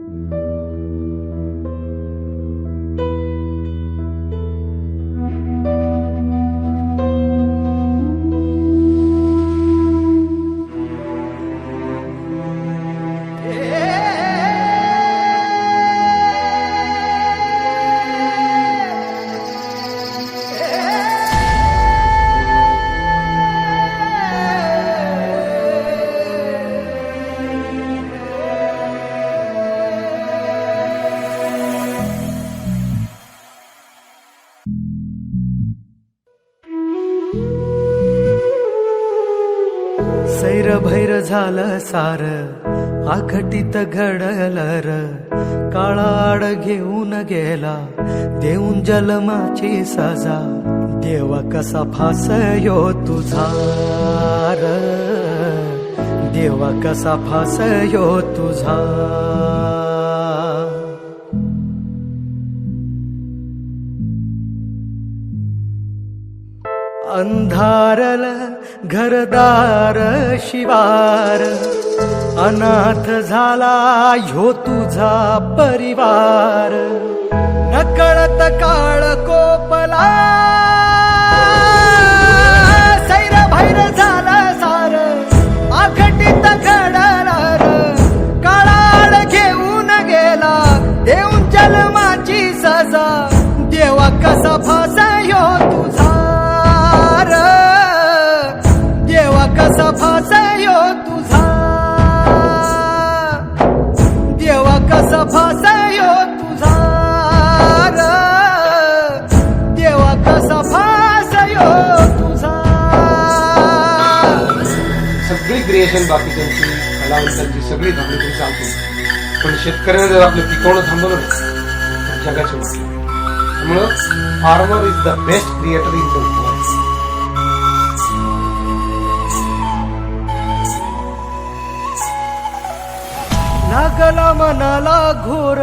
Mm-hmm. सार आखटीत घडलर काळाड घेऊन गेला देऊन जलमाची सजा देव कसा फासयो तुझा र देव कसा फासयो तुझा अंधारल घरदार शिवार अनाथ झाला ह्यो तुझा परिवार. नकळत काळ कोपला असेल बाकी त्यांची कलावंतांची सगळी थांबली तरी चालते पण शेतकऱ्याने जर आपलं पिकवणं थांबवलं तर जगाचे वाटली त्यामुळं farmer is the best creator in the world लागला मनाला घोर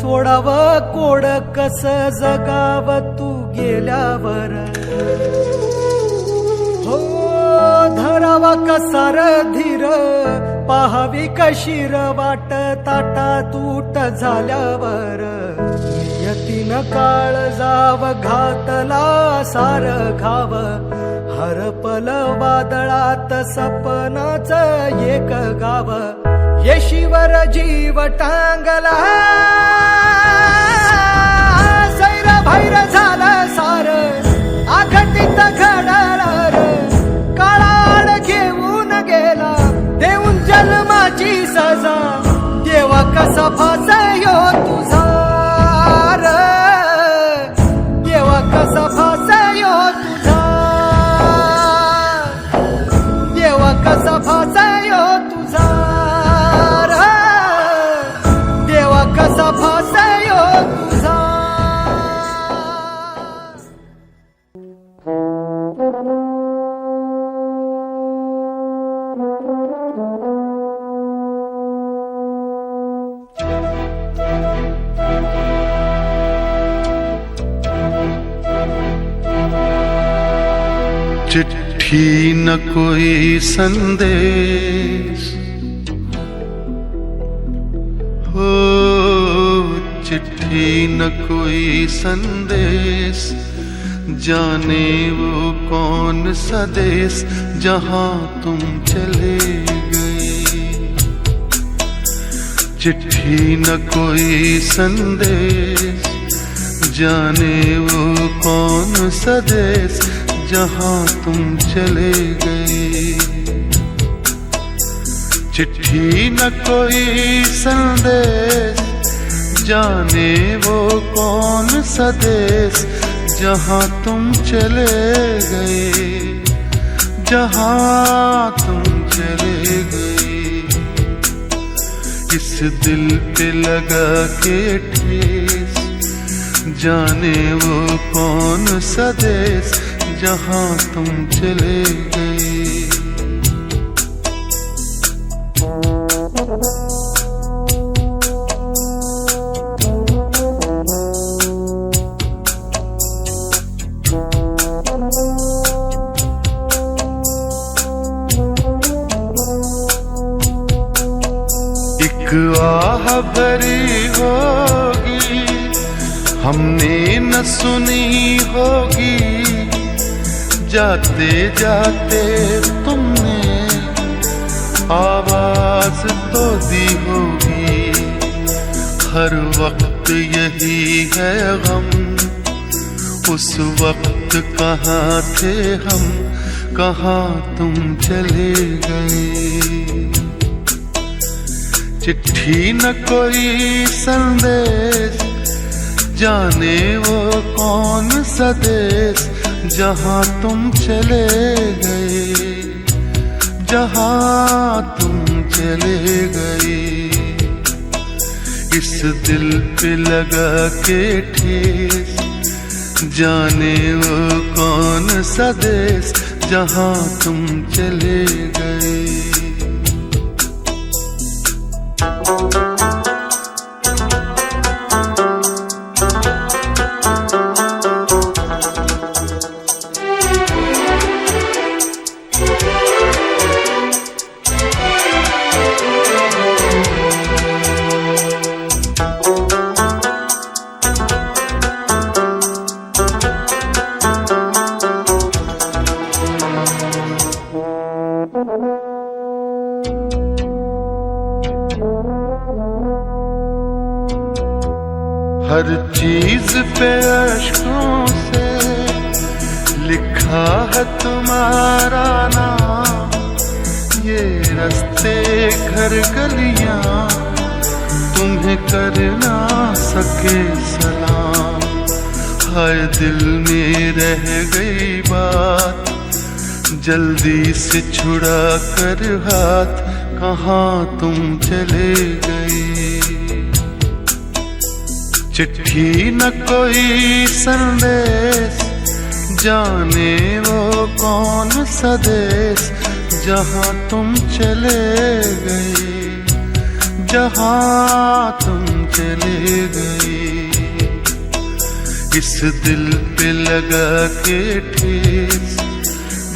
सोडाव कोड कस जगाव तू गेल्यावर. धरावा कसार धीर पाहावी कशीर वाट ताटा तूट झाल्यावर. नियतीन काळ जाव घातला सार घाव हरपल वादळात सपनाच एक गाव. येशीवर जीव टांगला. सैर भैर झालं सार आघटित घर जन्माची सजा. देवा कसा फासयो तुझा देवा कसा फासयो तुझा. देवा कसा चिट्ठी न कोई संदेश। हो, चिट्ठी न कोई संदेश। जाने वो कौन सा देश जहाँ तुम चले गए। चिट्ठी न कोई संदेश। जाने वो कौन सा देश जहाँ तुम चले गए। चिट्ठी न कोई संदेश, जाने वो कौन सा देश जहाँ तुम चले गए। जहाँ तुम चले गए। इस दिल पे लगा के ठेस, जाने वो कौन सा देश जहाँ तुम चले गए। एक आह भरी होगी हमने न सुनी होगी। जाते जाते तुमने आवाज़ तो दी होगी। हर वक्त यही है गम। उस वक्त कहाँ थे हम? कहाँ तुम चले गए? चिट्ठी न कोई संदेश। जाने वो कौन सा देश? जहाँ तुम चले गए, जहाँ तुम चले गए, इस दिल पे लगा के ठेस, जाने वो कौन सा देश जहाँ तुम चले गए। हर चीज़ पे अशकों से लिखा है तुम्हारा नाम। ये रास्ते घर गलियाँ, तुम्हें कर ना सके सलाम। हाय दिल में रह गई बात, जल्दी से छुड़ा कर हाथ, कहाँ तुम चले गए चिट्ठी न कोई संदेश। जाने वो कौन सदेश देश जहाँ तुम चले गई जहाँ तुम चले गई इस दिल पे लगा के ठेस,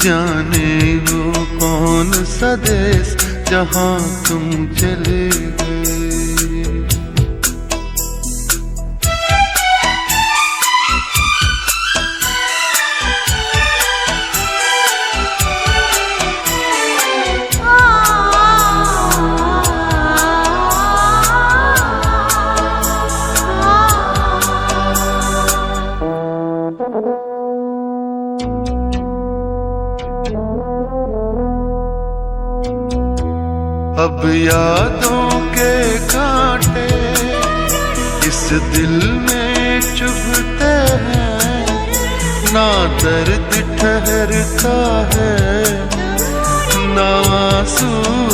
जाने वो कौन सा देश जहाँ तुम चले गए। दर्द ठहरता है। ना आँसू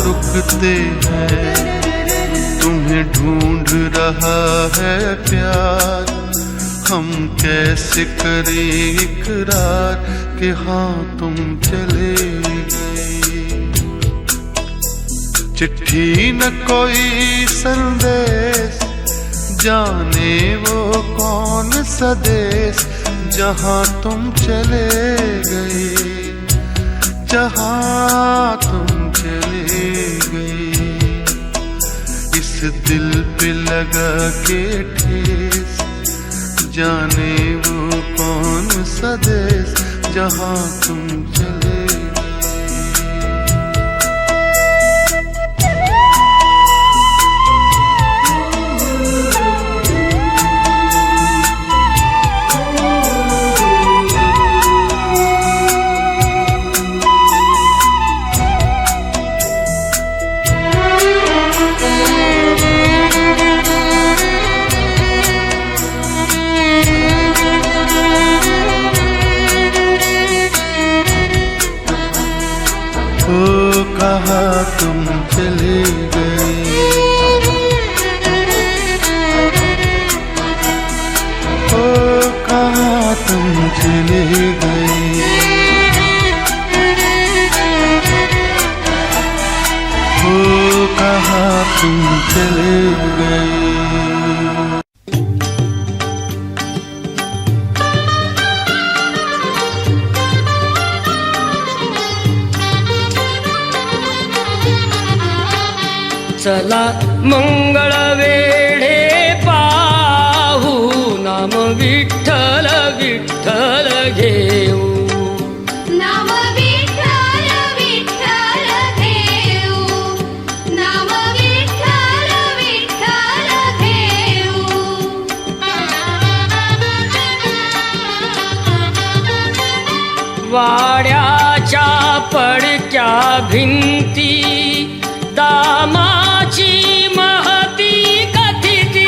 रुकते हैं। तुम्हें ढूंढ रहा है प्यार। हम कैसे करें इकरार कि हाँ तुम चले। चिट्ठी न कोई संदेश, जाने वो कौन सा देश? जहाँ तुम चले गए, जहाँ तुम चले गए, इस दिल पे लगा के ठेस, जाने वो कौन सदेश जहाँ तुम चले चले गए चला मंगळ भिंती दामाची महती कथिती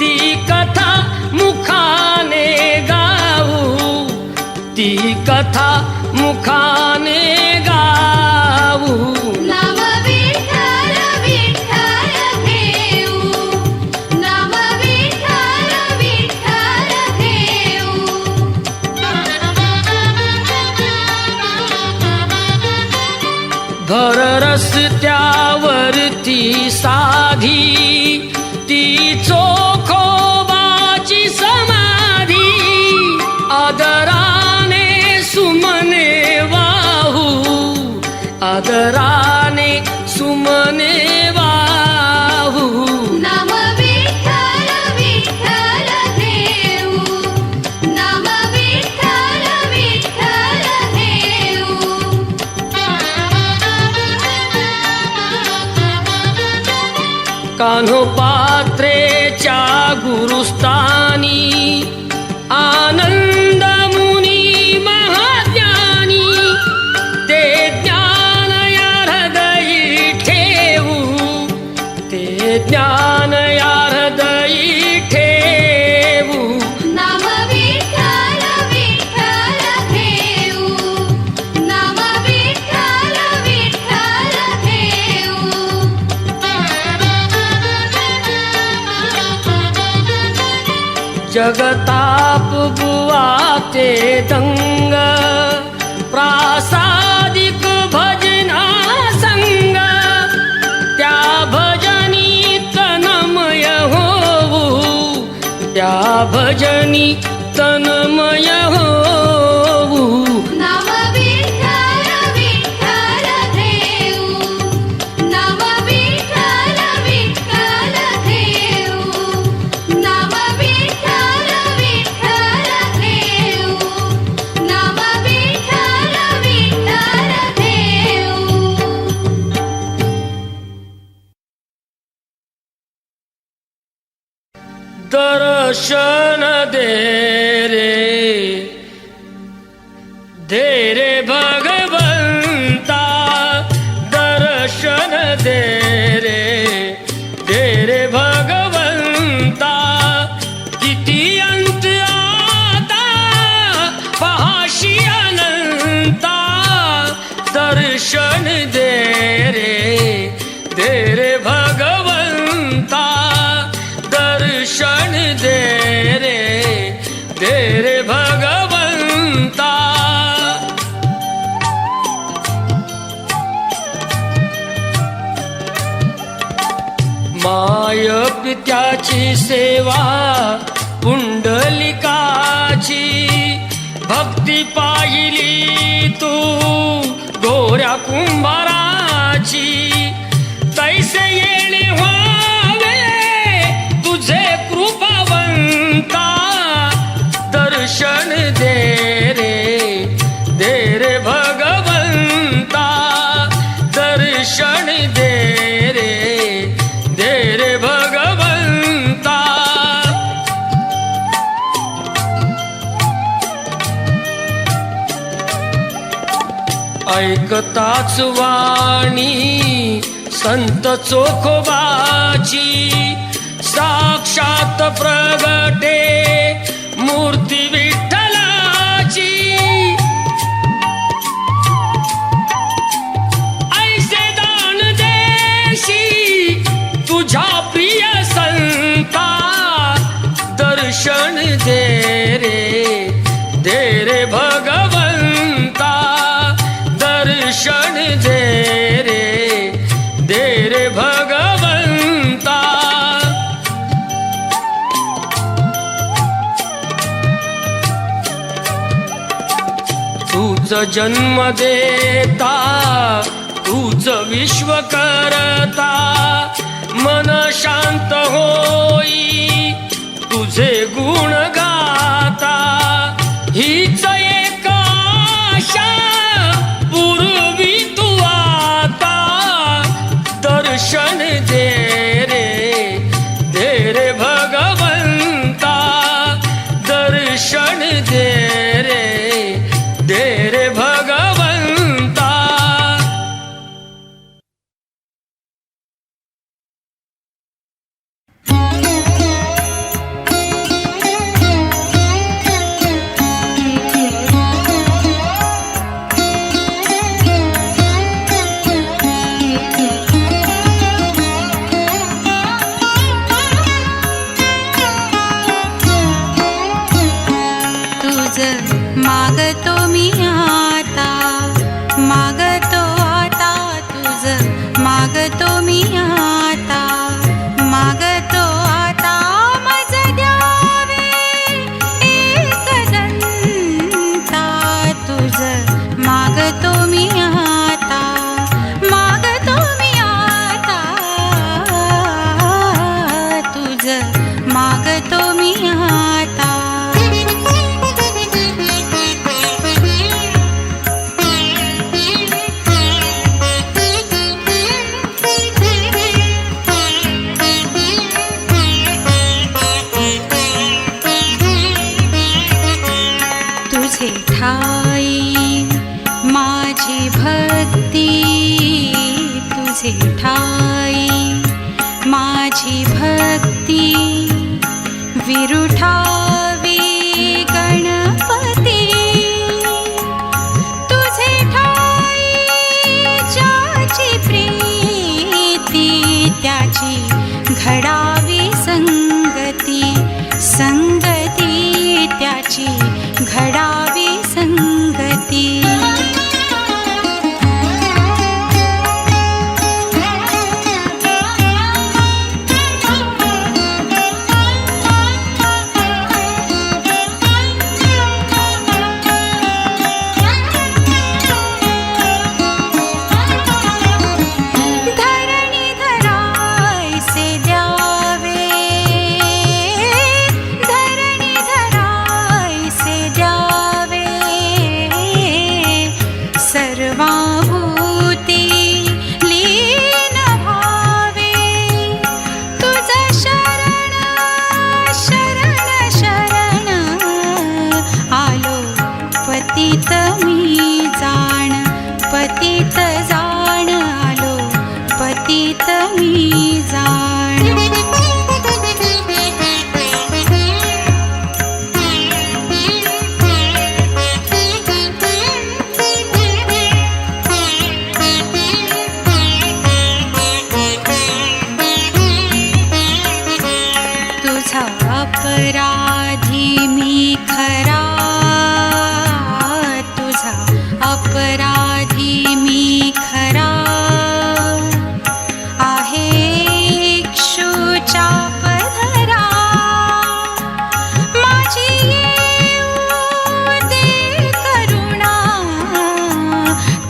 ती कथा मुखाने गाऊ ती कथा मुखाने अनुपात्रे च गुरुस्तानि आनन्द जगताप बुवा ते दंग प्रासादिक भजना संग त्या भजनी तनमय होऊ त्या भजनी तनमय हो भक्ताची सेवा पुंडलिकाची. भक्ती पाहिली तू गोऱ्या कुंभाराची. तैसे येणे हो संताच वाणी संत चोखोबाची साक्षात प्रगटे मूर्ती विठ्ठलाची. ऐसे दान देशी तुझ्या प्रिय संता दर्शन दे रे दे रे भर जन्म देता तूच विश्व करता. मन शांत होई तुझे गुण गाता.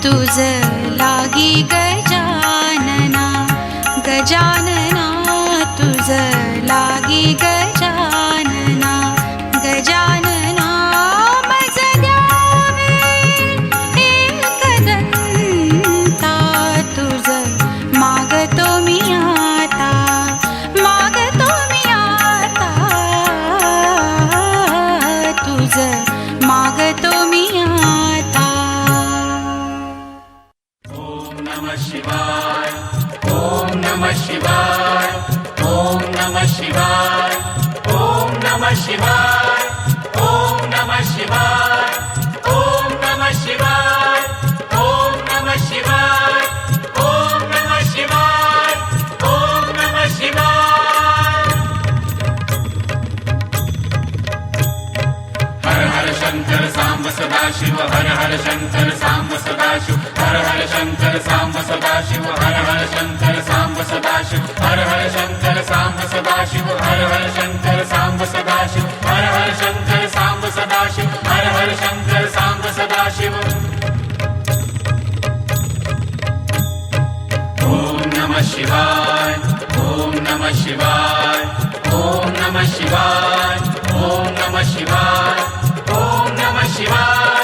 तुझ लागी गजानना Arriba.